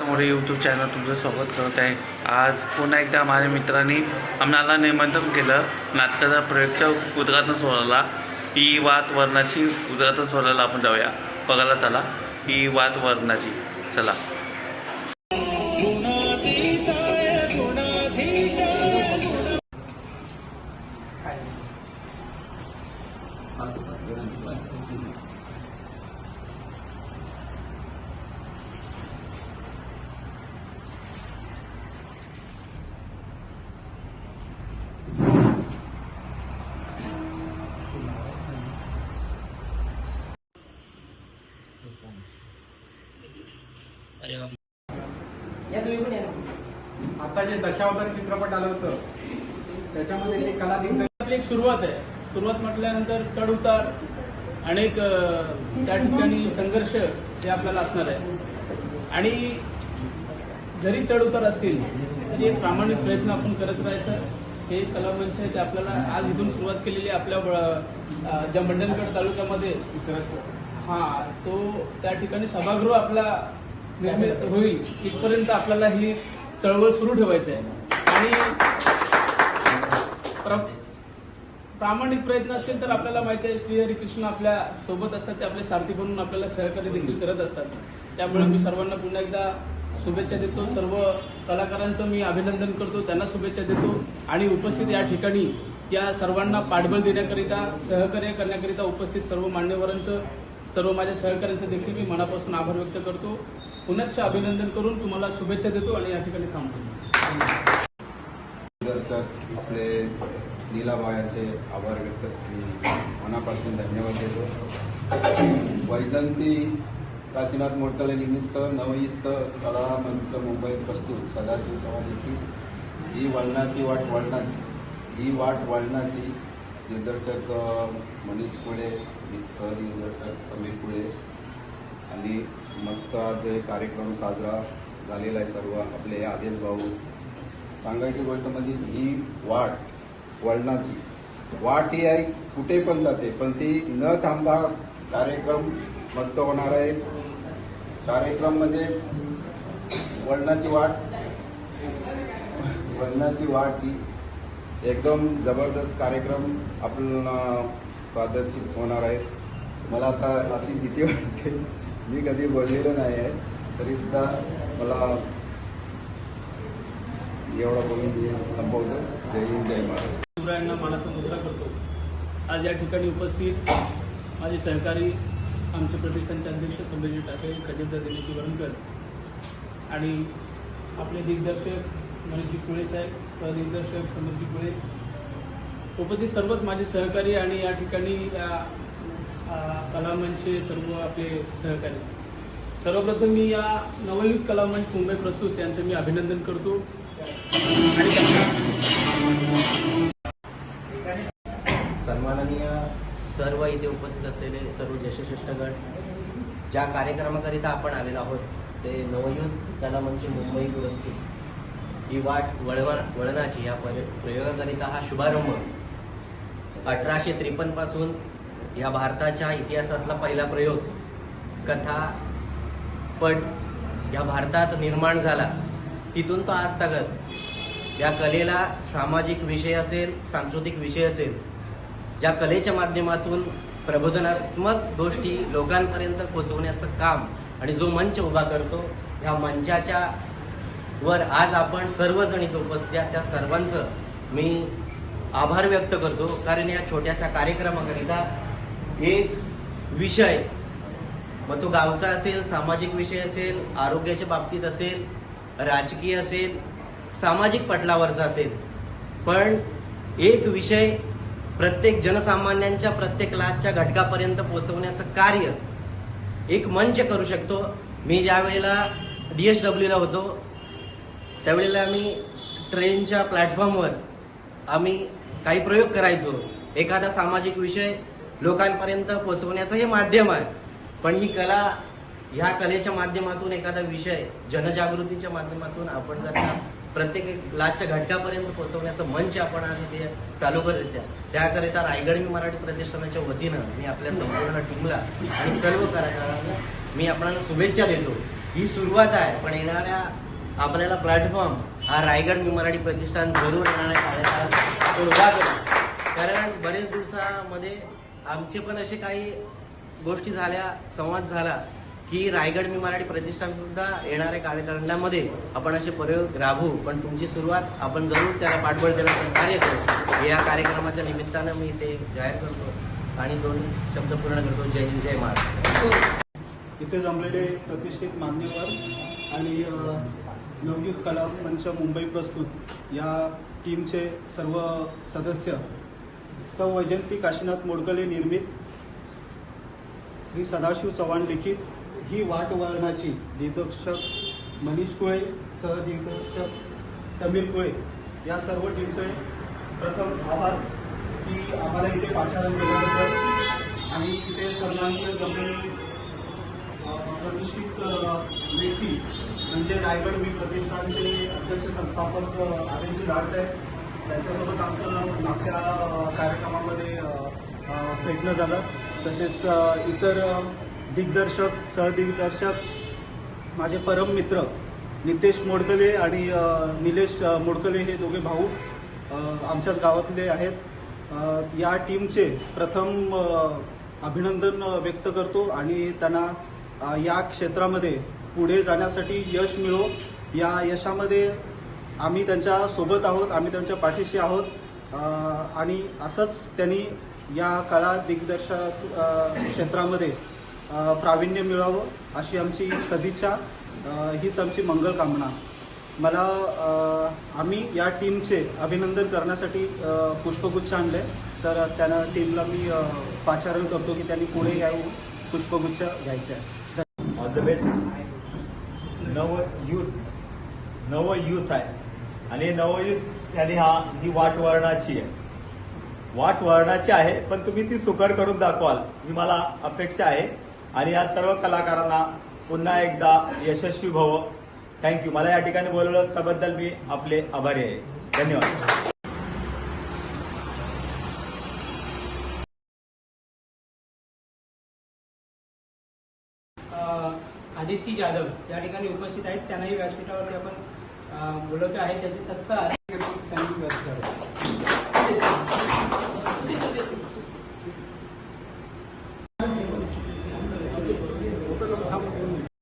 More YouTube channel तुमचं स्वागत करत आहे. आज पुन्हा एकदा माझ्या मित्रांनी आम्हाला निमंत्रण केलं. नाटकाचा प्रयोगच्या उद्घाटन सोहळ्याला. ई वात वर्णाची उद्घाटन सोहळ्याला आपण जाऊया. बघायला चला. ई वात वर्णाची. चला. ना. आता जे दशावतार चित्रपट आलं होतं त्याच्यामध्ये जे कला दिग्दर्शक आपली एक सुरुवात आहे. सुरुवात म्हटल्यानंतर चढ उतार अनेक त्या ठिकाणी संघर्ष हे आपल्याला असणार आहे. आणि जरी चढ उतार असतील तरी एक प्रामाणिक प्रयत्न आपण करत राहायचं. हे कलामंच आहे ते आपल्याला आज इथून सुरुवात केलेली आहे आपल्या ज्या मंडणगड तालुक्यामध्ये. हा तो त्या ठिकाणी सभागृह आपला निर्मित होईल इथपर्यंत आपल्याला ही चळवळ सुरू ठेवायची आहे आणि प्र- प्रामाणिक प्रयत्न असतील तर आपल्याला माहिती आहे श्री हरी कृष्ण आपल्यासोबत असतात ते आपले सारथी बनून आपल्याला सहकार्य देखील करत असतात. त्यामुळे मी सर्वांना पुन्हा एकदा शुभेच्छा देतो. सर्व कलाकारांचं मी अभिनंदन करतो त्यांना शुभेच्छा देतो. आणि उपस्थित या ठिकाणी या सर्वांना पाठबळ देण्याकरिता सहकार्य करण्याकरिता उपस्थित सर्व मान्यवरांचं सर्व माझ्या सहकाऱ्यांचे देखील मी मनापासून आभार व्यक्त करतो. पुनश्च अभिनंदन करून तुम्हाला शुभेच्छा देतो आणि या ठिकाणी थांबतो. दिग्दर्शक आपले लीलाबायांचे आभार व्यक्त मनापासून धन्यवाद देतो. वैजंती काशीनाथ मोडकलेनिमित्त नवयुक्त कला मंच मुंबई प्रस्तुत सदाशिव चव्हाण ही वळणाची वाट वळणाची ही वाट वळणाची दिग्दर्शक मनीष कुळे सहदिग्दर्शक समीर कुळे. आणि मस्त आज कार्यक्रम साजरा झालेला आहे सर्व आपले आदेश भाऊ. सांगायची गोष्ट म्हणजे ही वाट वळणाची. वाट ही आहे कुठे पण जाते पण ती न थांबता कार्यक्रम मस्त होणार आहे. कार्यक्रम म्हणजे वळणाची वाट. वळणाची वाट ही एकदम जबरदस्त कार्यक्रम आपल्याला प्रादर्शित होणार आहेत. मला आता अशी भीती वाटते. मी कधी बोललेलो नाही आहे. तरी सुद्धा मला एवढं बोलून संपवलं जय हिंद जय महाराज शिवरायांना मानाचा मुद्रा करतो. आज या ठिकाणी उपस्थित माझे सहकारी आमचे प्रतिष्ठानचे अध्यक्ष संभाजी टाके खजिनदार दिनेशी वरणकर आणि आपले दिग्दर्शक मनोजी कुळे साहेब सहदिग्दर्शक समरजी कुळे उपस्थित सर्वच माझे सहकारी आणि या ठिकाणी या कलामंचचे सर्व आपले सहकारी. सर्वप्रथम मी या नवयुग कलामंच मुंबई प्रस्तुत यांचं मी अभिनंदन करतो. सन्माननीय सर्व इथे उपस्थित असलेले सर्व ज्येष्ठगण ज्या कार्यक्रमाकरिता आपण आलेलो आहोत ते नवयुग कलामंच मुंबई पुरस्कृत ही वाट वळवा वळणाची या पर- प्रयोगाकरिता हा शुभारंभ. अठराशे त्रेपन्नपासून या भारताच्या इतिहासातला पहिला प्रयोग कथा पट या भारतात निर्माण झाला. तिथून तो आज तगत. या कलेला सामाजिक विषय असेल सांस्कृतिक विषय असेल ज्या कलेच्या माध्यमातून प्रबोधनात्मक गोष्टी लोकांपर्यंत पोचवण्याचं काम आणि जो मंच उभा करतो ह्या मंचाच्या वर आज आपण सर्वजण इथे उपस्थित त्या सर्वांचं मी आभार व्यक्त करतो. कारण या छोट्याशा कार्यक्रमाकरिता एक विषय मग तो गावचा असेल सामाजिक विषय असेल आरोग्याच्या बाबतीत असेल राजकीय असेल सामाजिक पटलावरचा असेल. पण एक विषय प्रत्येक जनसामान्यांच्या प्रत्येक लाचच्या घटकापर्यंत पोहोचवण्याचं कार्य एक मंच करू शकतो. मी ज्या वेळेला डी एस डब्ल्यूला होतो त्यावेळेला आम्ही ट्रेनच्या प्लॅटफॉर्मवर आम्ही काही प्रयोग करायचो. एखादा सामाजिक विषय लोकांपर्यंत पोहोचवण्याचं हे माध्यम आहे. पण ही कला ह्या कलेच्या माध्यमातून एखादा विषय जनजागृतीच्या माध्यमातून आपण जर का प्रत्येक लाचच्या घटकापर्यंत पोहोचवण्याचं मंच आपण आज इथे चालू करत त्याकरिता रायगड मी मराठी प्रतिष्ठानाच्या वतीनं मी आपल्या संपूर्ण टीमला आणि सर्व कलाकारांना मी आपणाला शुभेच्छा देतो. ही सुरुवात आहे पण येणाऱ्या आपल्याला प्लॅटफॉर्म हा रायगड मी मराठी प्रतिष्ठान जरूर येणाऱ्या आहे उभा कारण बरेच दिवसामध्ये आमचे पण असे काही गोष्टी झाल्या संवाद झाला की रायगड मी मराठी प्रतिष्ठान सुद्धा येणाऱ्या कार्यकाळामध्ये आपण असे प्रयोग राबवू. पण तुमची सुरुवात आपण जरूर त्याला पाठबळ देण्याचं कार्य करू. या कार्यक्रमाच्या निमित्तानं मी ते जाहीर करतो आणि दोन शब्द पूर्ण करतो. जय हिंद जय महाराष्ट्र. इथे जमलेले प्रतिष्ठित मान्यवर आणि नवयुग कला मंच मुंबई प्रस्तुत या टीमचे सर्व सदस्य सौ. वैजंती काशीनाथ मोडकले निर्मित श्री सदाशिव चव्हाण लिखित ही वाट वळणाची दिग्दर्शक मनीष कुळे सहदिग्दर्शक समीर कुळे. या सर्व टीमचे प्रथम आभार की आम्हाला इथे पाचारण केल्याबद्दल आणि इथे सर्वांचे जमलेले प्रतिष्ठित व्यक्ती म्हणजे रायगड मी प्रतिष्ठानचे अध्यक्ष संस्थापक आदिलजी आहे त्यांच्यासोबत आमचं मागच्या कार्यक्रमामध्ये भेटणं झालं. तसेच इतर दिग्दर्शक सहदिग्दर्शक माझे परम मित्र नितेश मोडकले आणि निलेश मोडकले हे दोघे भाऊ आमच्याच गावातले आहेत. या टीमचे प्रथम अभिनंदन व्यक्त करतो आणि त्यांना या क्षेत्रामध्ये पुढे जाण्यासाठी यश मिळो. या यशामध्ये आम्ही त्यांच्यासोबत आहोत आम्ही त्यांच्या पाठीशी आहोत. आणि असंच त्यांनी या कला दिग्दर्शक क्षेत्रामध्ये प्रावीण्य मिळावं अशी आमची सदिच्छा. हीच आमची मंगल कामना. मला आम्ही या टीमचे अभिनंदन करण्यासाठी पुष्पगुच्छ आणले. तर त्यांना टीमला मी पाचारण करतो की त्यांनी पुढे यावं. पुष्पगुच्छ घ्यायचे आहे. ऑल द बेस्ट नव युथ नव युथ आहे. आणि नवयुथ त्याने हा ही वाट वळणाची आहे. वाट वळणाची आहे पण तुम्ही ती सुकर करून दाखवाल. ही मला अपेक्षा आहे. आणि या सर्व कलाकारांना पुन्हा एकदा यशस्वी भव थँक्यू मला या ठिकाणी बोलवलं त्याबद्दल मी आपले आभारी आहे. धन्यवाद. आदित्य जाधव या ठिकाणी उपस्थित आहेत. त्यांनाही व्यासपीठावरती आपण बोलवतो आहे. त्याची सत्ता त्यांनी व्यक्त